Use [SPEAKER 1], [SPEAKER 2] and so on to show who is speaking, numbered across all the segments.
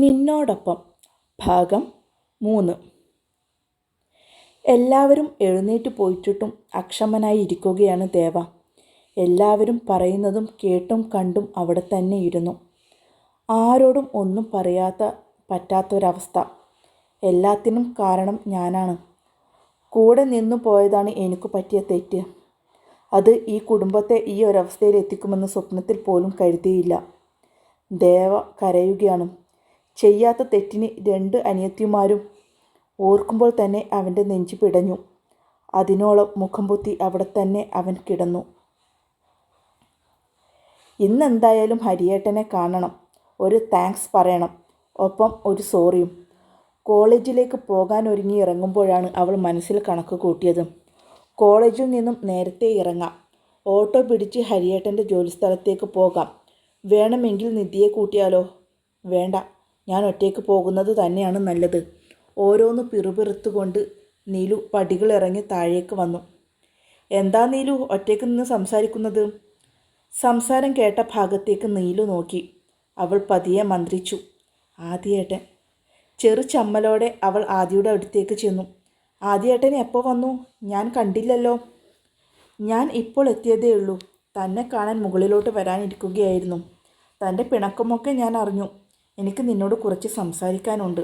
[SPEAKER 1] നിന്നോടൊപ്പം ഭാഗം മൂന്ന് എല്ലാവരും എഴുന്നേറ്റ് പോയിട്ടിട്ടും അക്ഷമനായി ഇരിക്കുകയാണ് ദേവ എല്ലാവരും പറയുന്നതും കേട്ടും കണ്ടും അവിടെ തന്നെ ഇരുന്നു ആരോടും ഒന്നും പറയാത്ത പറ്റാത്തൊരവസ്ഥ എല്ലാത്തിനും കാരണം ഞാനാണ് കൂടെ നിന്നു പോയതാണ് എനിക്ക് പറ്റിയ തെറ്റ് അത് ഈ കുടുംബത്തെ ഈ ഒരവസ്ഥയിൽ എത്തിക്കുമെന്ന് സ്വപ്നത്തിൽ പോലും കരുതിയില്ല ദേവ കരയുകയാണ് ചെയ്യാത്ത തെറ്റിന് രണ്ട് അനിയത്തിമാരും ഓർക്കുമ്പോൾ തന്നെ അവൻ്റെ നെഞ്ചു പിടഞ്ഞു അതിനോളം മുഖം പൊത്തി അവിടെ തന്നെ അവൻ കിടന്നു ഇന്നെന്തായാലും ഹരിയേട്ടനെ കാണണം ഒരു താങ്ക്സ് പറയണം ഒപ്പം ഒരു സോറിയും കോളേജിലേക്ക് പോകാൻ ഒരുങ്ങി ഇറങ്ങുമ്പോഴാണ് അവൾ മനസ്സിൽ കണക്ക് കൂട്ടിയത് കോളേജിൽ നിന്നും നേരത്തെ ഇറങ്ങാം ഓട്ടോ പിടിച്ച് ഹരിയേട്ടൻ്റെ ജോലിസ്ഥലത്തേക്ക് പോകാം വേണമെങ്കിൽ നിധിയെ കൂട്ടിയാലോ വേണ്ട ഞാൻ ഒറ്റയ്ക്ക് പോകുന്നത് തന്നെയാണ് നല്ലത് ഓരോന്ന് പിറുപിറുത്തുകൊണ്ട് നീലു പടികൾ ഇറങ്ങി താഴേക്ക് വന്നു എന്താ നീലു ഒറ്റയ്ക്ക് നിന്ന് സംസാരിക്കുന്നത് സംസാരം കേട്ട ഭാഗത്തേക്ക് നീലു നോക്കി അവൾ പതിയെ മന്ത്രിച്ചു ആദ്യേട്ടൻ ചെറു ചമ്മലോടെ അവൾ ആദ്യയുടെ അടുത്തേക്ക് ചെന്നു ആദ്യേട്ടൻ എപ്പോൾ വന്നു ഞാൻ കണ്ടില്ലല്ലോ ഞാൻ ഇപ്പോൾ എത്തിയതേ ഉള്ളൂ തന്നെ കാണാൻ മുകളിലോട്ട് വരാനിരിക്കുകയായിരുന്നു തൻ്റെ പിണക്കമൊക്കെ ഞാൻ അറിഞ്ഞു എനിക്ക് നിന്നോട് കുറച്ച് സംസാരിക്കാനുണ്ട്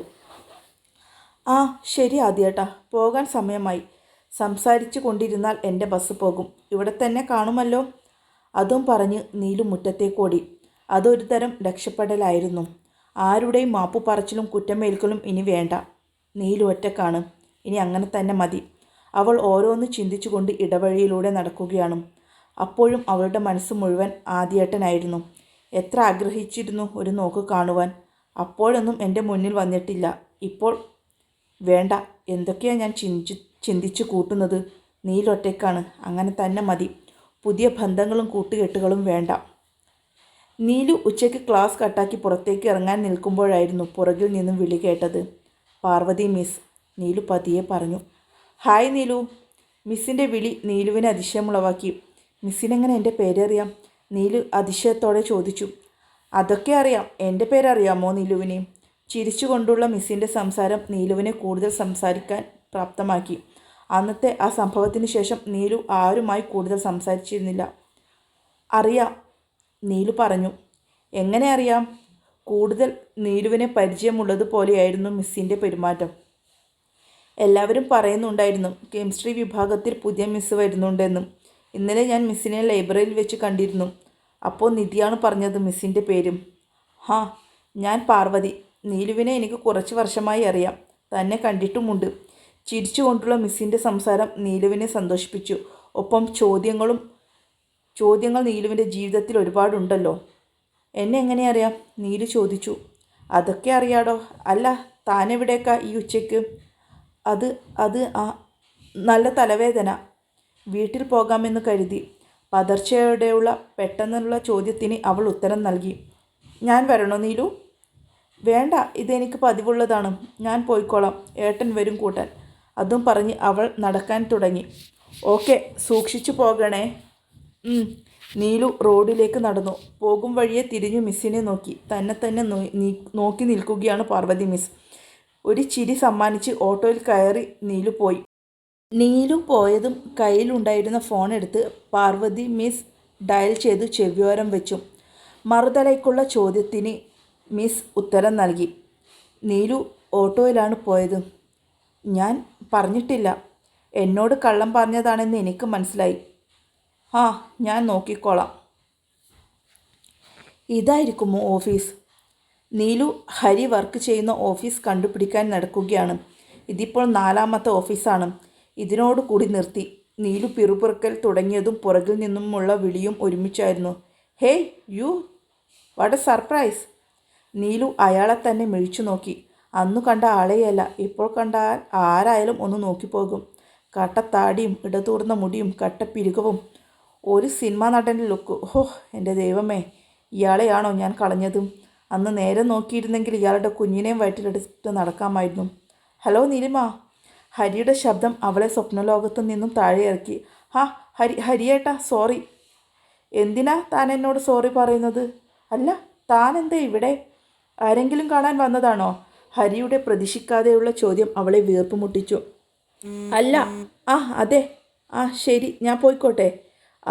[SPEAKER 1] ആ ശരി ആദ്യേട്ടാ പോകാൻ സമയമായി സംസാരിച്ചു കൊണ്ടിരുന്നാൽ എൻ്റെ ബസ് പോകും ഇവിടെ തന്നെ കാണുമല്ലോ അതും പറഞ്ഞ് നീലു മുറ്റത്തേക്കോടി അതൊരു തരം രക്ഷപ്പെടലായിരുന്നു ആരുടെയും മാപ്പു പറച്ചിലും കുറ്റമേൽക്കലും ഇനി വേണ്ട നീലു ഒറ്റക്കാണ് ഇനി അങ്ങനെ തന്നെ മതി അവൾ ഓരോന്ന് ചിന്തിച്ചുകൊണ്ട് ഇടവഴിയിലൂടെ നടക്കുകയാണ് അപ്പോഴും അവളുടെ മനസ്സ് മുഴുവൻ ആദ്യേട്ടനായിരുന്നു എത്ര ആഗ്രഹിച്ചിരുന്നു ഒരു നോക്ക് കാണുവാൻ അപ്പോഴൊന്നും എൻ്റെ മുന്നിൽ വന്നിട്ടില്ല ഇപ്പോൾ വേണ്ട എന്തൊക്കെയാണ് ഞാൻ ചിന്തിച്ച് ചിന്തിച്ചു കൂട്ടുന്നത് നീലൊറ്റയ്ക്കാണ് അങ്ങനെ തന്നെ മതി പുതിയ ബന്ധങ്ങളും കൂട്ടുകെട്ടുകളും വേണ്ട നീലു ഉച്ചയ്ക്ക് ക്ലാസ് കട്ടാക്കി പുറത്തേക്ക് ഇറങ്ങാൻ നിൽക്കുമ്പോഴായിരുന്നു പുറകിൽ നിന്നും വിളി കേട്ടത് പാർവതി മിസ് നീലു പതിയെ പറഞ്ഞു ഹായ് നീലു മിസ്സിൻ്റെ വിളി നീലുവിനെ അതിശയമുളവാക്കി മിസ്സിനെങ്ങനെ എൻ്റെ പേരറിയാം നീലു അതിശയത്തോടെ ചോദിച്ചു അതൊക്കെ അറിയാം എൻ്റെ പേരറിയാമോ നീലുവിനെ ചിരിച്ചുകൊണ്ടുള്ള മിസ്സിൻ്റെ സംസാരം നീലുവിനെ കൂടുതൽ സംസാരിക്കാൻ പ്രാപ്തമാക്കി അന്നത്തെ ആ സംഭവത്തിന് ശേഷം നീലു ആരുമായി കൂടുതൽ സംസാരിച്ചിരുന്നില്ല അറിയാം നീലു പറഞ്ഞു എങ്ങനെ അറിയാം കൂടുതൽ നീലുവിനെ പരിചയമുള്ളതുപോലെയായിരുന്നു മിസ്സിൻ്റെ പെരുമാറ്റം എല്ലാവരും പറയുന്നുണ്ടായിരുന്നു കെമിസ്ട്രി വിഭാഗത്തിൽ പുതിയ മിസ് വരുന്നുണ്ടെന്നും ഇന്നലെ ഞാൻ മിസ്സിനെ ലൈബ്രറിയിൽ വെച്ച് കണ്ടിരുന്നു അപ്പോൾ നിധിയാണ് പറഞ്ഞത് മിസ്സിൻ്റെ പേരും ഹാ ഞാൻ പാർവതി നീലുവിനെ എനിക്ക് കുറച്ച് വർഷമായി അറിയാം തന്നെ കണ്ടിട്ടുമുണ്ട് ചിരിച്ചുകൊണ്ടുള്ള മിസ്സിൻ്റെ സംസാരം നീലുവിനെ സന്തോഷിപ്പിച്ചു ഒപ്പം ചോദ്യങ്ങളും ചോദ്യങ്ങൾ നീലുവിൻ്റെ ജീവിതത്തിൽ ഒരുപാടുണ്ടല്ലോ എന്നെ എങ്ങനെ അറിയാം നീലു ചോദിച്ചു അതൊക്കെ അറിയാടോ അല്ല താനെവിടേക്കാ ഈ ഉച്ചയ്ക്ക് അത് അത് ആ നല്ല തലവേദന വീട്ടിൽ പോകാമെന്ന് കരുതി പതർച്ചയോടെയുള്ള പെട്ടെന്നുള്ള ചോദ്യത്തിന് അവൾ ഉത്തരം നൽകി ഞാൻ വരണോ നീലു വേണ്ട ഇതെനിക്ക് പതിവുള്ളതാണ് ഞാൻ പോയിക്കോളാം ഏട്ടൻ വരും കൂട്ടാൻ അതും പറഞ്ഞ് അവൾ നടക്കാൻ തുടങ്ങി ഓക്കെ സൂക്ഷിച്ചു പോകണേ നീലു റോഡിലേക്ക് നടന്നു പോകും വഴിയെ തിരിഞ്ഞു മിസ്സിനെ നോക്കി തന്നെ തന്നെ നോക്കി നിൽക്കുകയാണ് പാർവതി മിസ് ഒരു ചിരി സമ്മാനിച്ച് ഓട്ടോയിൽ കയറി നീലു പോയി നീലു പോയതും കയ്യിലുണ്ടായിരുന്ന ഫോൺ എടുത്ത് പാർവതി മിസ് ഡയൽ ചെയ്ത് ചെവ്യോരം വെച്ചു മറുതലയ്ക്കുള്ള ചോദ്യത്തിന് മിസ് ഉത്തരം നൽകി നീലു ഓട്ടോയിലാണ് പോയത് ഞാൻ പറഞ്ഞിട്ടില്ല എന്നോട് കള്ളം പറഞ്ഞതാണെന്ന് എനിക്ക് മനസ്സിലായി ആ ഞാൻ നോക്കിക്കോളാം ഇതായിരിക്കുമോ ഓഫീസ് നീലു ഹരി വർക്ക് ചെയ്യുന്ന ഓഫീസ് കണ്ടുപിടിക്കാൻ നടക്കുകയാണ് ഇതിപ്പോൾ നാലാമത്തെ ഓഫീസാണ് ഇതിനോട് കൂടി നിർത്തി നീലു പിറുപിറുക്കൽ തുടങ്ങിയതും പുറകിൽ നിന്നുമുള്ള വിളിയും ഒരുമിച്ചായിരുന്നു hey you what a surprise Neelu അയാളെ തന്നെ മിഴിച്ചു നോക്കി അന്നു കണ്ട ആളെയല്ല ഇപ്പോൾ കണ്ടാൽ ആരായാലും ഒന്ന് നോക്കിപ്പോകും കട്ടത്താടിയും ഇടതൂർന്ന മുടിയും കട്ടപ്പിരുകവും ഒരു സിനിമാ നടൻ്റെ ലുക്ക് ഓഹ് എൻ്റെ ദൈവമേ ഇയാളെയാണോ ഞാൻ കളഞ്ഞതും അന്ന് നേരെ നോക്കിയിരുന്നെങ്കിൽ ഇയാളുടെ കുഞ്ഞിനെയും വയറ്റിലെടുത്തിട്ട് നടക്കാമായിരുന്നു ഹലോ നീലിമ ഹരിയുടെ ശബ്ദം അവളെ സ്വപ്നലോകത്തു നിന്നും താഴെ ഇറക്കി ആ ഹരി ഹരിയേട്ടാ സോറി എന്തിനാ താൻ എന്നോട് സോറി പറയുന്നത് അല്ല താൻ എന്താ ഇവിടെ ആരെങ്കിലും കാണാൻ വന്നതാണോ ഹരിയുടെ പ്രതീക്ഷിക്കാതെയുള്ള ചോദ്യം അവളെ വീർപ്പ് മുട്ടിച്ചു അല്ല ആ അതെ ആ ശരി ഞാൻ പോയിക്കോട്ടെ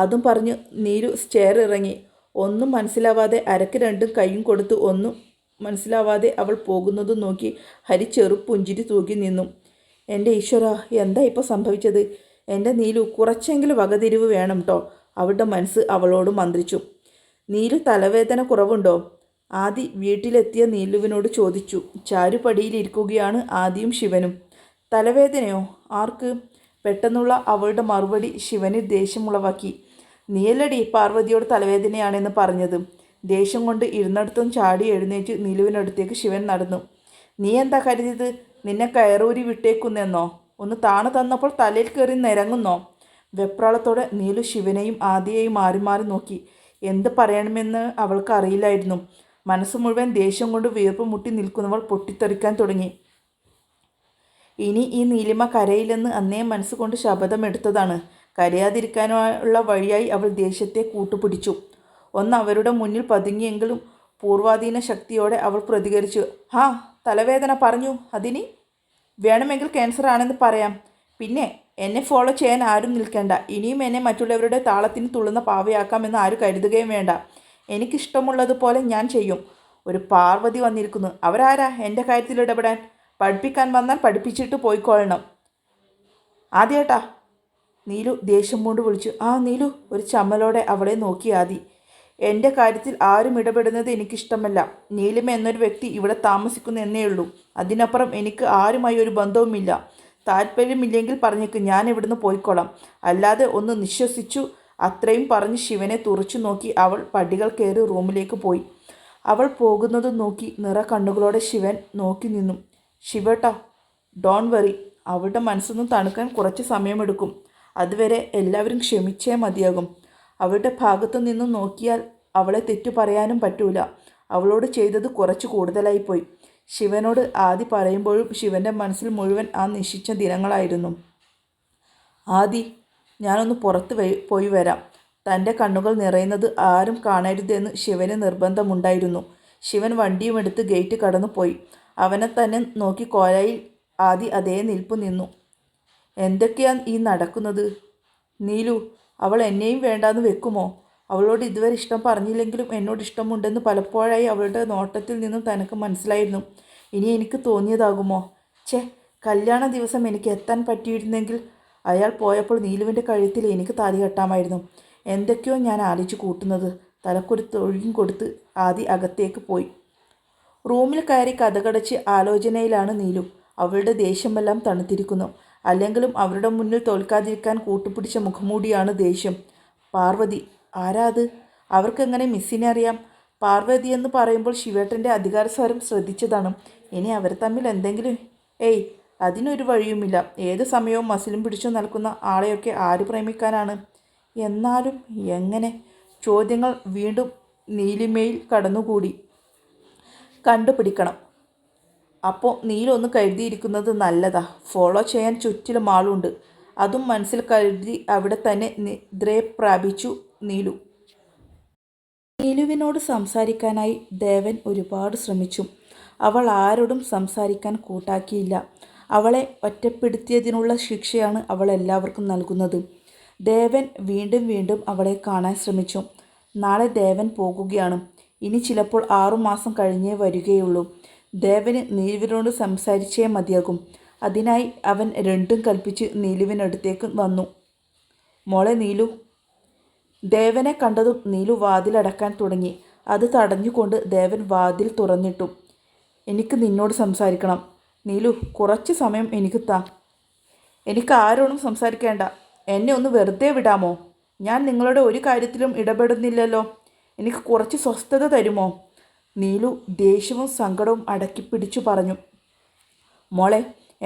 [SPEAKER 1] അതും പറഞ്ഞ് നീരു സ്റ്റെയർ ഇറങ്ങി ഒന്നും മനസ്സിലാവാതെ അരക്ക് രണ്ടും കൈയും കൊടുത്ത് ഒന്നും മനസ്സിലാവാതെ അവൾ പോകുന്നതും നോക്കി ഹരി ചെറുപ്പുഞ്ചിരി തൂക്കി നിന്നു എൻ്റെ ഈശ്വര എന്താ ഇപ്പോൾ സംഭവിച്ചത് എൻ്റെ നീലു കുറച്ചെങ്കിലും വകതിരിവ് വേണം കേട്ടോ അവളുടെ മനസ്സ് അവളോട് മന്ത്രിച്ചു നീലു തലവേദന കുറവുണ്ടോ ആദി വീട്ടിലെത്തിയ നീലുവിനോട് ചോദിച്ചു ചാരുപടിയിലിരിക്കുകയാണ് ആദിയും ശിവനും തലവേദനയോ ആർക്ക് പെട്ടെന്നുള്ള അവളുടെ മറുപടി ശിവന് ദേഷ്യമുളവാക്കി നീലടി പാർവതിയോട് തലവേദനയാണെന്ന് പറഞ്ഞത് ദേഷ്യം കൊണ്ട് ഇരുന്നിടത്തും ചാടി എഴുന്നേറ്റ് നീലുവിനടുത്തേക്ക് ശിവൻ നടന്നു നീ എന്താ കരുതിയത് നിന്നെ കയറൂരി വിട്ടേക്കുന്നെന്നോ ഒന്ന് താണു തന്നപ്പോൾ തലയിൽ കയറി നിരങ്ങുന്നോ വെപ്രാളത്തോടെ നീലു ശിവനെയും ആദിയെയും മാറി മാറി നോക്കി എന്ത് പറയണമെന്ന് അവൾക്ക് അറിയില്ലായിരുന്നു മനസ്സ് മുഴുവൻ ദേഷ്യം കൊണ്ട് വീർപ്പ് മുട്ടി നിൽക്കുന്നവൾ പൊട്ടിത്തെറിക്കാൻ തുടങ്ങി ഇനി ഈ നീലിമ കരയില്ലെന്ന് അന്നേ മനസ്സുകൊണ്ട് ശപഥമെടുത്തതാണ് കരയാതിരിക്കാനുള്ള വഴിയായി അവൾ ദേഷ്യത്തെ കൂട്ടുപിടിച്ചു ഒന്ന് അവരുടെ മുന്നിൽ പതുങ്ങിയെങ്കിലും പൂർവാധീന ശക്തിയോടെ അവൾ പ്രതികരിച്ചു ഹാ തലവേദന പറഞ്ഞു അതിന് വേണമെങ്കിൽ ക്യാൻസർ ആണെന്ന് പറയാം പിന്നെ എന്നെ ഫോളോ ചെയ്യാൻ ആരും നിൽക്കേണ്ട ഇനിയും എന്നെ മറ്റുള്ളവരുടെ താളത്തിന് തുള്ളുന്ന പാവയാക്കാമെന്ന് ആരും കരുതുകയും വേണ്ട എനിക്കിഷ്ടമുള്ളതുപോലെ ഞാൻ ചെയ്യും ഒരു പാർവതി വന്നിരിക്കുന്നു അവരാരാ എൻ്റെ കാര്യത്തിൽ ഇടപെടാൻ പഠിപ്പിക്കാൻ വന്നാൽ പഠിപ്പിച്ചിട്ട് പോയിക്കൊള്ളണം ആദ്യേട്ടാ നീലു ദേഷ്യം കൊണ്ട് വിളിച്ചു ആ നീലു ഒരു ചമ്മലോടെ അവളെ നോക്കി ആദി എൻ്റെ കാര്യത്തിൽ ആരും ഇടപെടുന്നത് എനിക്കിഷ്ടമല്ല നീലിമ എന്നൊരു വ്യക്തി ഇവിടെ താമസിക്കുന്നു എന്നേ ഉള്ളൂ അതിനപ്പുറം എനിക്ക് ആരുമായി ഒരു ബന്ധവുമില്ല താല്പര്യമില്ലെങ്കിൽ പറഞ്ഞേക്ക് ഞാൻ ഇവിടുന്ന് പോയിക്കോളാം അല്ലാതെ ഒന്ന് നിശ്വസിച്ചു അത്രയും പറഞ്ഞ് ശിവനെ തുറച്ചു നോക്കി അവൾ പടികൾ കയറി റൂമിലേക്ക് പോയി അവൾ പോകുന്നത് നോക്കി നിറ കണ്ണുകളോടെ ശിവൻ നോക്കി നിന്നു ശിവട്ടാ ഡോൺ വറി അവളുടെ മനസ്സൊന്നും തണുക്കാൻ കുറച്ച് സമയമെടുക്കും അതുവരെ എല്ലാവരും ക്ഷമിച്ചേ മതിയാകും അവളുടെ ഭാഗത്തു നിന്നും നോക്കിയാൽ അവളെ തെറ്റു പറയാനും പറ്റൂല അവളോട് ചെയ്തത് കുറച്ച് കൂടുതലായിപ്പോയി ശിവനോട് ആദി പറയുമ്പോഴും ശിവൻ്റെ മനസ്സിൽ മുഴുവൻ ആ നിശിച്ച ദിനങ്ങളായിരുന്നു ആദി ഞാനൊന്ന് പുറത്ത് പോയി വരാം തൻ്റെ കണ്ണുകൾ നിറയുന്നത് ആരും കാണരുതെന്ന് ശിവന് നിർബന്ധമുണ്ടായിരുന്നു ശിവൻ വണ്ടിയുമെടുത്ത് ഗേറ്റ് കടന്നു പോയി അവനെ തന്നെ നോക്കി കോരായി ആദി അതേ നിൽപ്പ് നിന്നു എന്തൊക്കെയാണ് ഈ നടക്കുന്നത് നീലു അവൾ എന്നെയും വേണ്ടാന്ന് വെക്കുമോ അവളോട് ഇതുവരെ ഇഷ്ടം പറഞ്ഞില്ലെങ്കിലും എന്നോട് ഇഷ്ടമുണ്ടെന്ന് പലപ്പോഴായി അവളുടെ നോട്ടത്തിൽ നിന്നും തനിക്ക് മനസ്സിലായിരുന്നു ഇനി എനിക്ക് തോന്നിയതാകുമോ ഛേ കല്യാണ ദിവസം എനിക്ക് എത്താൻ പറ്റിയിരുന്നെങ്കിൽ അയാൾ പോയപ്പോൾ നീലുവിൻ്റെ കഴുത്തിൽ എനിക്ക് താലി കെട്ടാമായിരുന്നു എന്തൊക്കെയോ ഞാൻ ആലോചിച്ച് കൂട്ടുന്നത് തലക്കൊരു തൊഴിലും കൊടുത്ത് ആദി അകത്തേക്ക് പോയി റൂമിൽ കയറി കഥകടച്ച് ആലോചനയിലാണ് നീലു അവളുടെ ദേഷ്യമെല്ലാം തണുത്തിരിക്കുന്നു അല്ലെങ്കിലും അവരുടെ മുന്നിൽ തോൽക്കാതിരിക്കാൻ കൂട്ടുപിടിച്ച മുഖമൂടിയാണ് ദേഷ്യം പാർവതി ആരാ അത് അവർക്കെങ്ങനെ മിസ്സിനെ അറിയാം പാർവതി എന്ന് പറയുമ്പോൾ ശിവേട്ടൻ്റെ അധികാരസ്വരം ശ്രദ്ധിച്ചതാണ് ഇനി അവർ തമ്മിൽ എന്തെങ്കിലും ഏയ് അതിനൊരു വഴിയുമില്ല ഏത് സമയവും മസിലും പിടിച്ചു നിൽക്കുന്ന ആളെയൊക്കെ ആര് പ്രേമിക്കാനാണ് എന്നാലും എങ്ങനെ ചോദ്യങ്ങൾ വീണ്ടും നീലിമയിൽ കടന്നുകൂടി കണ്ടുപിടിക്കണം അപ്പോൾ നീലൊന്ന് കരുതിയിരിക്കുന്നത് നല്ലതാ ഫോളോ ചെയ്യാൻ ചുറ്റിലും ആളുണ്ട് അതും മനസ്സിൽ കരുതി അവിടെ തന്നെ നിദ്രയെ പ്രാപിച്ചു നീലു നീലുവിനോട് സംസാരിക്കാനായി ദേവൻ ഒരുപാട് ശ്രമിച്ചു അവൾ ആരോടും സംസാരിക്കാൻ കൂട്ടാക്കിയില്ല അവളെ ഒറ്റപ്പെടുത്തിയതിനുള്ള ശിക്ഷയാണ് അവൾ എല്ലാവർക്കും നൽകുന്നത് ദേവൻ വീണ്ടും വീണ്ടും അവളെ കാണാൻ ശ്രമിച്ചു നാളെ ദേവൻ പോകുകയാണ് ഇനി ചിലപ്പോൾ ആറുമാസം കഴിഞ്ഞേ വരികയുള്ളൂ ദേവന് നീലുവിനോട് സംസാരിച്ചേ മതിയാകും അതിനായി അവൻ രണ്ടും കൽപ്പിച്ച് നീലുവിനടുത്തേക്ക് വന്നു മോളെ നീലു ദേവനെ കണ്ടതും നീലു വാതിലടക്കാൻ തുടങ്ങി അത് തടഞ്ഞുകൊണ്ട് ദേവൻ വാതിൽ തുറന്നിട്ടു എനിക്ക് നിന്നോട് സംസാരിക്കണം നീലു കുറച്ച് സമയം എനിക്ക് താ എനിക്ക് ആരോടും സംസാരിക്കേണ്ട എന്നെ ഒന്ന് വെറുതെ വിടാമോ ഞാൻ നിങ്ങളുടെ ഒരു കാര്യത്തിലും ഇടപെടുന്നില്ലല്ലോ എനിക്ക് കുറച്ച് സ്വസ്ഥത തരുമോ നീലു ദേഷ്യവും സങ്കടവും അടക്കി പിടിച്ചു പറഞ്ഞു മോളെ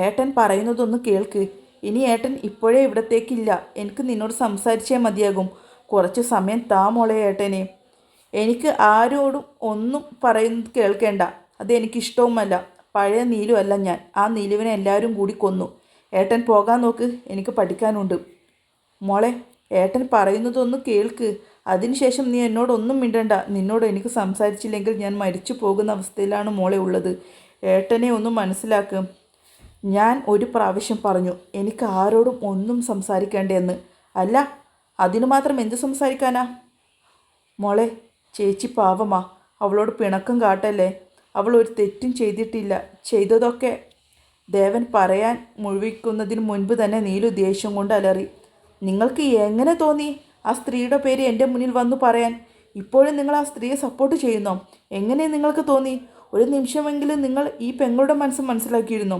[SPEAKER 1] ഏട്ടൻ പറയുന്നതൊന്ന് കേൾക്ക് ഇനി ഏട്ടൻ ഇപ്പോഴേ ഇവിടത്തേക്കില്ല എനിക്ക് നിന്നോട് സംസാരിച്ചേ മതിയാകും കുറച്ച് സമയം താ മോളെ ഏട്ടനെ എനിക്ക് ആരോടും ഒന്നും പറയുന്നത് കേൾക്കേണ്ട അത് എനിക്കിഷ്ടവുമല്ല പഴയ നീലു അല്ല ഞാൻ ആ നീലുവിനെ എല്ലാവരും കൂടി കൊന്നു ഏട്ടൻ പോകാൻ നോക്ക് എനിക്ക് പഠിക്കാനുണ്ട് മോളെ ഏട്ടൻ പറയുന്നതൊന്ന് കേൾക്ക് അതിനുശേഷം നീ എന്നോടൊന്നും മിണ്ടണ്ട നിന്നോട് എനിക്ക് സംസാരിച്ചില്ലെങ്കിൽ ഞാൻ മരിച്ചു പോകുന്ന അവസ്ഥയിലാണ് മോളെ ഉള്ളത് ഏട്ടനെ ഒന്നും മനസ്സിലാക്കും ഞാൻ ഒരു പ്രാവശ്യം പറഞ്ഞു എനിക്ക് ആരോടും ഒന്നും സംസാരിക്കേണ്ടെന്ന് അല്ല അതിനു മാത്രം എന്ത് സംസാരിക്കാനാ മോളെ ചേച്ചി പാവമാ അവളോട് പിണക്കം കാട്ടല്ലേ അവൾ ഒരു തെറ്റും ചെയ്തിട്ടില്ല ചെയ്തതൊക്കെ ദേവൻ പറയാൻ മുഴുവിക്കുന്നതിന് മുൻപ് തന്നെ നീലു ദേഷ്യം കൊണ്ട് അലറി നിങ്ങൾക്ക് എങ്ങനെ തോന്നി ആ സ്ത്രീയുടെ പേര് എൻ്റെ മുന്നിൽ വന്നു പറയാൻ ഇപ്പോഴും നിങ്ങൾ ആ സ്ത്രീയെ സപ്പോർട്ട് ചെയ്യുന്നോ എങ്ങനെ നിങ്ങൾക്ക് തോന്നി ഒരു നിമിഷമെങ്കിലും നിങ്ങൾ ഈ പെങ്ങളുടെ മനസ്സ് മനസ്സിലാക്കിയിരുന്നു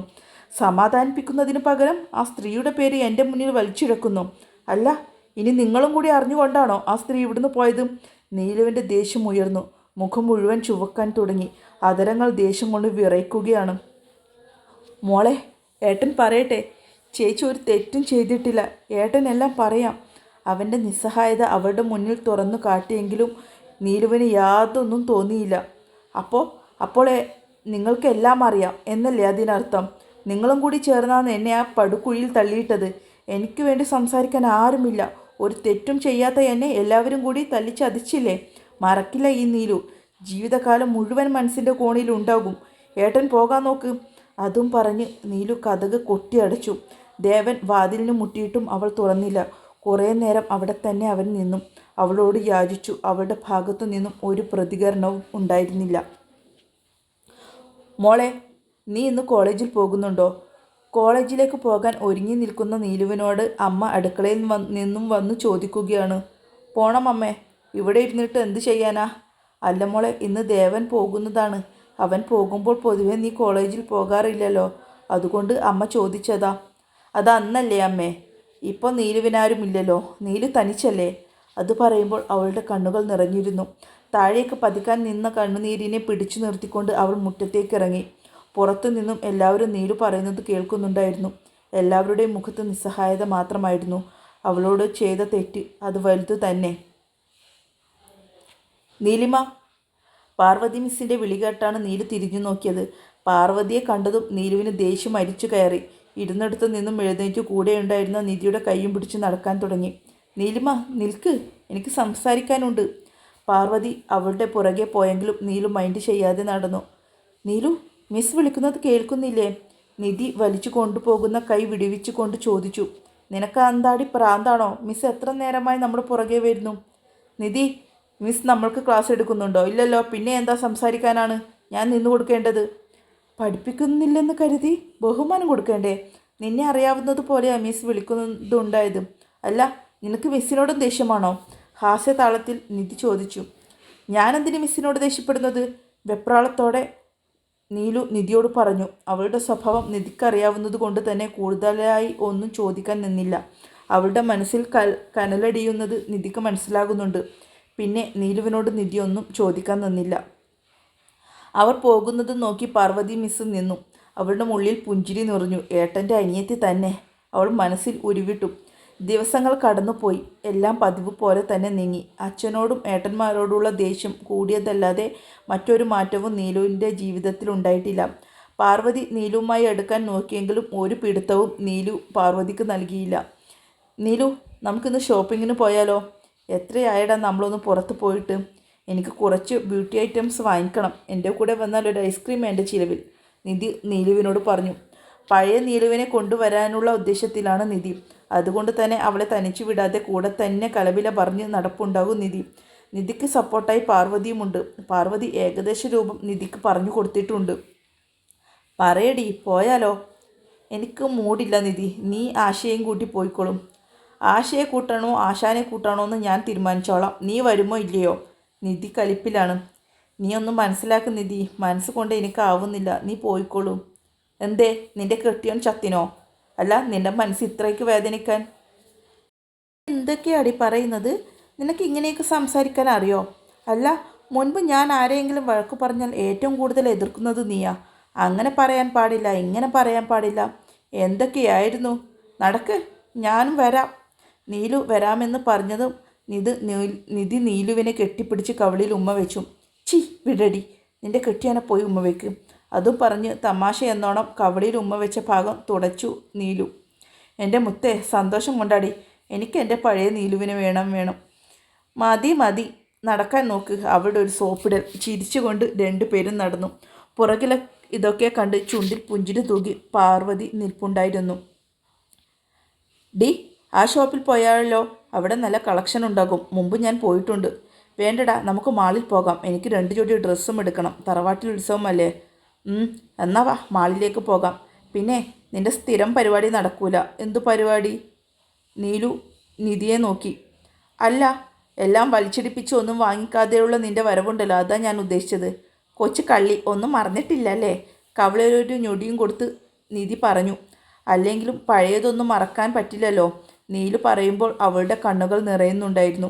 [SPEAKER 1] സമാധാനിപ്പിക്കുന്നതിന് പകരം ആ സ്ത്രീയുടെ പേര് എൻ്റെ മുന്നിൽ വലിച്ചിഴക്കുന്നു അല്ല ഇനി നിങ്ങളും കൂടി അറിഞ്ഞുകൊണ്ടാണോ ആ സ്ത്രീ ഇവിടുന്ന് പോയത് നീലുവിൻ്റെ ദേഷ്യം ഉയർന്നു മുഖം മുഴുവൻ ചുവക്കാൻ തുടങ്ങി അതരങ്ങൾ ദേഷ്യം കൊണ്ട് വിറയ്ക്കുകയാണ് മോളെ ഏട്ടൻ പറയട്ടെ ചേച്ചി ഒരു തെറ്റും ചെയ്തിട്ടില്ല ഏട്ടനെല്ലാം പറയാം അവൻ്റെ നിസ്സഹായത അവരുടെ മുന്നിൽ തുറന്നു കാട്ടിയെങ്കിലും നീലുവിന് യാതൊന്നും തോന്നിയില്ല അപ്പോൾ അപ്പോൾ നിങ്ങൾക്കെല്ലാം അറിയാം എന്നല്ലേ അതിനർത്ഥം നിങ്ങളും കൂടി ചേർന്നാണ് എന്നെ ആ പടുക്കുഴിയിൽ തള്ളിയിട്ടത് എനിക്ക് വേണ്ടി സംസാരിക്കാൻ ആരുമില്ല ഒരു തെറ്റും ചെയ്യാത്ത എന്നെ എല്ലാവരും കൂടി തല്ലിച്ചതിച്ചില്ലേ മറക്കില്ല ഈ നീലു ജീവിതകാലം മുഴുവൻ മനസ്സിൻ്റെ കോണിൽ ഉണ്ടാകും ഏട്ടൻ പോകാൻ നോക്ക് അതും പറഞ്ഞ് നീലു കഥക് കൊട്ടിയടച്ചു ദേവൻ വാതിലിന് മുട്ടിയിട്ടും അവൾ തുറന്നില്ല കുറേ നേരം അവിടെ തന്നെ അവൻ നിന്നും അവളോട് യാചിച്ചു അവളുടെ ഭാഗത്തു നിന്നും ഒരു പ്രതികരണവും ഉണ്ടായിരുന്നില്ല മോളെ നീ ഇന്ന് കോളേജിൽ പോകുന്നുണ്ടോ കോളേജിലേക്ക് പോകാൻ ഒരുങ്ങി നിൽക്കുന്ന നീലുവിനോട് അമ്മ അടുക്കളയിൽ നിന്നും വന്ന് ചോദിക്കുകയാണ് പോണം അമ്മേ ഇവിടെ ഇരുന്നിട്ട് എന്ത് ചെയ്യാനാ അല്ല മോളെ ഇന്ന് ദേവൻ പോകുന്നതാണ് അവൻ പോകുമ്പോൾ പൊതുവെ നീ കോളേജിൽ പോകാറില്ലല്ലോ അതുകൊണ്ട് അമ്മ ചോദിച്ചതാ അത് അന്നല്ലേ അമ്മേ ഇപ്പോൾ നീലുവിനാരുമില്ലല്ലോ നീലു തനിച്ചല്ലേ അത് പറയുമ്പോൾ അവളുടെ കണ്ണുകൾ നിറഞ്ഞിരുന്നു താഴേക്ക് പതിക്കാൻ നിന്ന കണ്ണുനീരിനെ പിടിച്ചു നിർത്തിക്കൊണ്ട് അവൾ മുറ്റത്തേക്ക് ഇറങ്ങി പുറത്തു നിന്നും എല്ലാവരും നീലു പറയുന്നത് കേൾക്കുന്നുണ്ടായിരുന്നു എല്ലാവരുടെയും മുഖത്ത് നിസ്സഹായത മാത്രമായിരുന്നു അവളോട് ചെയ്ത തെറ്റ് അത് വലുത് തന്നെ നീലിമ പാർവതി മിസ്സിൻ്റെ വിളികേട്ടാണ് നീലു തിരിഞ്ഞു നോക്കിയത് പാർവതിയെ കണ്ടതും നീലുവിന് ദേഷ്യം അരിച്ചു കയറി ഇരുന്നിടത്ത് നിന്നും എഴുന്നേറ്റ് കൂടെ ഉണ്ടായിരുന്ന നിധിയുടെ കൈയും പിടിച്ച് നടക്കാൻ തുടങ്ങി നീലിമ നിൽക്ക് എനിക്ക് സംസാരിക്കാനുണ്ട് പാർവതി അവളുടെ പുറകെ പോയെങ്കിലും നീലു മൈൻഡ് ചെയ്യാതെ നടന്നു നീലു മിസ് വിളിക്കുന്നത് കേൾക്കുന്നില്ലേ നിധി വലിച്ചു കൊണ്ടുപോകുന്ന കൈ വിടിവിച്ചു കൊണ്ട് ചോദിച്ചു നിനക്ക് അന്താടി പ്രാന്താണോ മിസ് എത്ര നേരമായി നമ്മുടെ പുറകെ വരുന്നു നിധി മിസ് നമ്മൾക്ക് ക്ലാസ് എടുക്കുന്നുണ്ടോ ഇല്ലല്ലോ പിന്നെ എന്താ സംസാരിക്കാനാണ് ഞാൻ നിന്നു കൊടുക്കേണ്ടത് പഠിപ്പിക്കുന്നില്ലെന്ന് കരുതി ബഹുമാനം കൊടുക്കണ്ടേ നിന്നെ അറിയാവുന്നത് പോലെ മിസ് വിളിക്കുന്നതുണ്ടായതും അല്ല നിനക്ക് മിസ്സിനോടും ദേഷ്യമാണോ ഹാസ്യതാളത്തിൽ നിധി ചോദിച്ചു ഞാനെന്തിന് മിസ്സിനോട് ദേഷ്യപ്പെടുന്നത് വെപ്രാളത്തോടെ നീലു നിധിയോട് പറഞ്ഞു അവളുടെ സ്വഭാവം നിധിക്കറിയാവുന്നത് കൊണ്ട് തന്നെ കൂടുതലായി ഒന്നും ചോദിക്കാൻ നിന്നില്ല അവളുടെ മനസ്സിൽ കൽ കനലടിയുന്നത് നിധിക്ക് മനസ്സിലാകുന്നുണ്ട് പിന്നെ നീലുവിനോട് നിധിയൊന്നും ചോദിക്കാൻ നിന്നില്ല അവർ പോകുന്നത് നോക്കി പാർവതി മിസ് നിന്നു അവളുടെ ഉള്ളിൽ പുഞ്ചിരി നിറഞ്ഞു ഏട്ടൻ്റെ അനിയത്തി തന്നെ അവൾ മനസ്സിൽ ഉരുവിട്ടു ദിവസങ്ങൾ കടന്നുപോയി എല്ലാം പതിവ് പോലെ തന്നെ നീങ്ങി അച്ഛനോടും ഏട്ടന്മാരോടുള്ള ദേഷ്യം കൂടിയതല്ലാതെ മറ്റൊരു മാറ്റവും നീലുവിൻ്റെ ജീവിതത്തിൽ ഉണ്ടായിട്ടില്ല പാർവതി നീലുവുമായി എടുക്കാൻ നോക്കിയെങ്കിലും ഒരു പിടുത്തവും നീലു പാർവതിക്ക് നൽകിയില്ല നീലു നമുക്കിന്ന് ഷോപ്പിങ്ങിന് പോയാലോ എത്രയായടാ നമ്മളൊന്ന് പുറത്ത് പോയിട്ട് എനിക്ക് കുറച്ച് ബ്യൂട്ടി ഐറ്റംസ് വാങ്ങിക്കണം എൻ്റെ കൂടെ വന്നാൽ ഒരു ഐസ്ക്രീം എൻ്റെ ചിലവിൽ നിധി നീലുവിനോട് പറഞ്ഞു പഴയ നീലുവിനെ കൊണ്ടുവരാനുള്ള ഉദ്ദേശത്തിലാണ് നിധി അതുകൊണ്ട് തന്നെ അവളെ തനിച്ചു വിടാതെ കൂടെ തന്നെ കലവില പറഞ്ഞ് നടപ്പുണ്ടാകും നിധി നിധിക്ക് സപ്പോർട്ടായി പാർവതിയുമുണ്ട് പാർവതി ഏകദേശ രൂപം നിധിക്ക് പറഞ്ഞു കൊടുത്തിട്ടുണ്ട് പറയടി പോയാലോ എനിക്ക് മൂടില്ല നിധി നീ ആശയും കൂട്ടി പോയിക്കോളും ആശയെ കൂട്ടണോ ആശാനെ കൂട്ടണോ എന്ന് ഞാൻ തീരുമാനിച്ചോളാം നീ വരുമോ ഇല്ലയോ നിധി കലിപ്പിലാണ് നീ ഒന്നും മനസ്സിലാക്കും നിധി മനസ്സ് കൊണ്ട് എനിക്കാവുന്നില്ല നീ പോയിക്കോളൂ എന്തേ നിന്റെ കെട്ടിയോൻ ചത്തിനോ അല്ല നിന്റെ മനസ്സ് ഇത്രയ്ക്ക് വേദനിക്കാൻ എന്തൊക്കെയാടി പറയുന്നത് നിനക്ക് ഇങ്ങനെയൊക്കെ സംസാരിക്കാൻ അറിയോ അല്ല മുൻപ് ഞാൻ ആരെയെങ്കിലും വഴക്ക് പറഞ്ഞാൽ ഏറ്റവും കൂടുതൽ എതിർക്കുന്നത് നീയാ അങ്ങനെ പറയാൻ പാടില്ല ഇങ്ങനെ പറയാൻ പാടില്ല എന്തൊക്കെയായിരുന്നു നടക്ക് ഞാനും വരാം നീലു വരാമെന്ന് പറഞ്ഞതും നിത് നിധി നീലുവിനെ കെട്ടിപ്പിടിച്ച് കവളിയിൽ ഉമ്മ വെച്ചു ചി വിടടി നിന്റെ കെട്ടിയാനെ പോയി ഉമ്മ വയ്ക്കും അതും പറഞ്ഞ് തമാശ എന്നോണം കവളിയിൽ ഉമ്മ വെച്ച ഭാഗം തുടച്ചു നീലു എൻ്റെ മുത്തേ സന്തോഷം കൊണ്ടാടി എനിക്ക് എൻ്റെ പഴയ നീലുവിനെ വേണം വേണം മതി മതി നടക്കാൻ നോക്ക് അവളുടെ ഒരു സോപ്പിടൽ ചിരിച്ചുകൊണ്ട് രണ്ടുപേരും നടന്നു പുറകിലെ ഇതൊക്കെ കണ്ട് ചുണ്ടിൽ പുഞ്ചിരി തൂകി പാർവതി നിൽപ്പുണ്ടായിരുന്നു ഡി ആ ഷോപ്പിൽ പോയാലോ അവിടെ നല്ല കളക്ഷൻ ഉണ്ടാകും മുമ്പ് ഞാൻ പോയിട്ടുണ്ട് വേണ്ടടാ നമുക്ക് മാളിൽ പോകാം എനിക്ക് രണ്ട് ജോഡി ഡ്രസ്സും എടുക്കണം തറവാട്ടിൽ ഉത്സവമല്ലേ എന്നാ വാ മാളിലേക്ക് പോകാം പിന്നെ നിൻ്റെ സ്ഥിരം പരിപാടി നടക്കൂല എന്തു പരിപാടി നീലു നിധിയെ നോക്കി അല്ല എല്ലാം വലിച്ചിടിപ്പിച്ച് ഒന്നും വാങ്ങിക്കാതെയുള്ള നിൻ്റെ വരവുണ്ടല്ലോ അതാ ഞാൻ ഉദ്ദേശിച്ചത് കൊച്ചു കള്ളി ഒന്നും മറന്നിട്ടില്ല അല്ലേ കവളൊരു ഞൊടിയും കൊടുത്ത് നിധി പറഞ്ഞു അല്ലെങ്കിലും പഴയതൊന്നും മറക്കാൻ പറ്റില്ലല്ലോ നീലു പറയുമ്പോൾ അവളുടെ കണ്ണുകൾ നിറയുന്നുണ്ടായിരുന്നു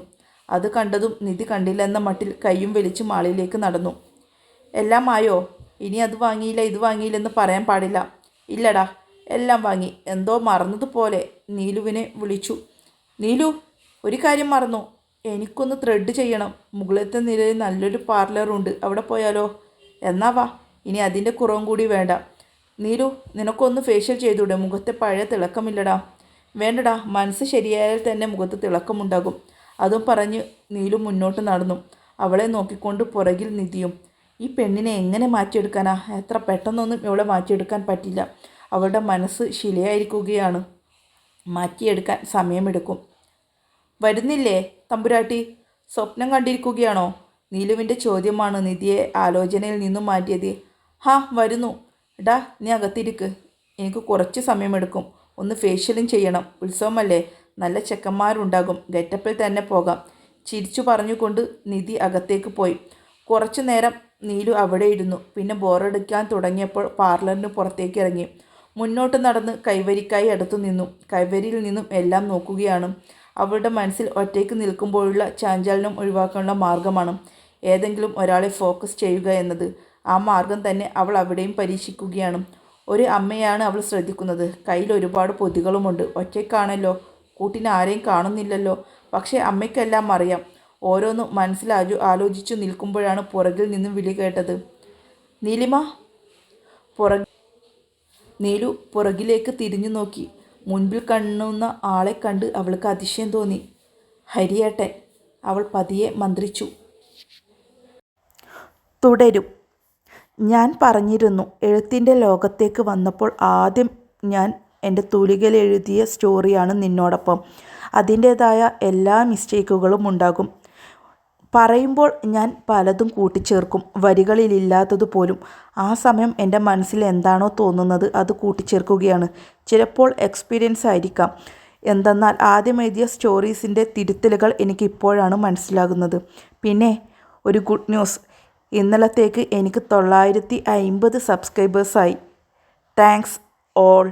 [SPEAKER 1] അത് കണ്ടതും നിധി കണ്ടില്ലെന്ന മട്ടിൽ കൈയും വലിച്ചു മാളിലേക്ക് നടന്നു എല്ലാം ആയോ ഇനി അത് വാങ്ങിയില്ല ഇത് വാങ്ങിയില്ലെന്ന് പറയാൻ പാടില്ല ഇല്ലടാ എല്ലാം വാങ്ങി എന്തോ മറന്നതുപോലെ നീലുവിനെ വിളിച്ചു നീലു ഒരു കാര്യം മറന്നു എനിക്കൊന്ന് ത്രെഡ് ചെയ്യണം മുകളിലത്തെ നിലയിൽ നല്ലൊരു പാർലറുണ്ട് അവിടെ പോയാലോ എന്നാ വാ ഇനി അതിൻ്റെ കുറവും കൂടി വേണ്ട നീലു നിനക്കൊന്ന് ഫേഷ്യൽ ചെയ്തൂടെ മുഖത്തെ പഴയ തിളക്കമില്ലടാ വേണ്ടടാ മനസ്സ് ശരിയായാൽ തന്നെ മുഖത്ത് തിളക്കമുണ്ടാകും അതും പറഞ്ഞ് നീലു മുന്നോട്ട് നടന്നു അവളെ നോക്കിക്കൊണ്ട് പുറകിൽ നിധിയും ഈ പെണ്ണിനെ എങ്ങനെ മാറ്റിയെടുക്കാനാ എത്ര പെട്ടെന്നൊന്നും ഇവളെ മാറ്റിയെടുക്കാൻ പറ്റില്ല അവളുടെ മനസ്സ് ശിലയായിരിക്കുകയാണ് മാറ്റിയെടുക്കാൻ സമയമെടുക്കും വരുന്നില്ലേ തമ്പുരാട്ടി സ്വപ്നം കണ്ടിരിക്കുകയാണോ നീലുവിൻ്റെ ചോദ്യമാണ് നിധിയെ ആലോചനയിൽ നിന്നും മാറ്റിയത് ഹാ വരുന്നു ഡാ നീ അകത്തിരിക്ക് എനിക്ക് കുറച്ച് സമയമെടുക്കും ഒന്ന് ഫേഷ്യലും ചെയ്യണം ഉത്സവമല്ലേ നല്ല ചെക്കന്മാരുണ്ടാകും ഗെറ്റപ്പിൽ തന്നെ പോകാം ചിരിച്ചു പറഞ്ഞുകൊണ്ട് നിധി അകത്തേക്ക് പോയി കുറച്ചു നേരം നീലു അവിടെ ഇരുന്നു പിന്നെ ബോറടിക്കാൻ തുടങ്ങിയപ്പോൾ പാർലറിന് പുറത്തേക്ക് ഇറങ്ങി മുന്നോട്ട് നടന്ന് കൈവരിക്കായി അടുത്തു നിന്നു കൈവരിയിൽ നിന്നും എല്ലാം നോക്കുകയാണ് അവരുടെ മനസ്സിൽ ഒറ്റയ്ക്ക് നിൽക്കുമ്പോഴുള്ള ചാഞ്ചാലനം ഒഴിവാക്കാനുള്ള മാർഗമാണ് ഏതെങ്കിലും ഒരാളെ ഫോക്കസ് ചെയ്യുക എന്നത് ആ മാർഗം തന്നെ അവൾ അവിടെയും പരീക്ഷിക്കുകയാണ് ഒരു അമ്മയാണ് അവൾ ശ്രദ്ധിക്കുന്നത് കയ്യിൽ ഒരുപാട് പൊതികളുമുണ്ട് ഒറ്റയ്ക്കാണല്ലോ കൂട്ടിന് ആരെയും കാണുന്നില്ലല്ലോ പക്ഷേ അമ്മയ്ക്കെല്ലാം അറിയാം ഓരോന്നും മനസ്സിലാജു ആലോചിച്ചു നിൽക്കുമ്പോഴാണ് പുറകിൽ നിന്നും വിളി കേട്ടത് നീലിമ പുറകെ നീലു പുറകിലേക്ക് തിരിഞ്ഞു നോക്കി മുൻപിൽ കണ്ണുന്ന ആളെ കണ്ട് അവൾക്ക് അതിശയം തോന്നി ഹരിയേട്ടൻ അവൾ പതിയെ മന്ത്രിച്ചു തുടരും ഞാൻ പറഞ്ഞിരുന്നു എഴുത്തിൻ്റെ ലോകത്തേക്ക് വന്നപ്പോൾ ആദ്യം ഞാൻ എൻ്റെ തൂലികയിൽ എഴുതിയ സ്റ്റോറിയാണ് നിന്നോടൊപ്പം അതിൻ്റേതായ എല്ലാ മിസ്റ്റേക്കുകളും ഉണ്ടാകും പറയുമ്പോൾ ഞാൻ പലതും കൂട്ടിച്ചേർക്കും വരികളിലില്ലാത്തതുപോലും പോലും ആ സമയം എൻ്റെ മനസ്സിൽ എന്താണോ തോന്നുന്നത് അത് കൂട്ടിച്ചേർക്കുകയാണ് ചിലപ്പോൾ എക്സ്പീരിയൻസ് ആയിരിക്കാം എന്തെന്നാൽ ആദ്യം എഴുതിയ സ്റ്റോറീസിൻ്റെ തിരുത്തലുകൾ എനിക്ക് ഇപ്പോഴാണ് മനസ്സിലാകുന്നത് പിന്നെ ഒരു ഗുഡ് ന്യൂസ് ഇന്നലത്തേക്ക് എനിക്ക് തൊള്ളായിരത്തി അൻപത് സബ്സ്ക്രൈബേഴ്സായി താങ്ക്സ് ഓൾ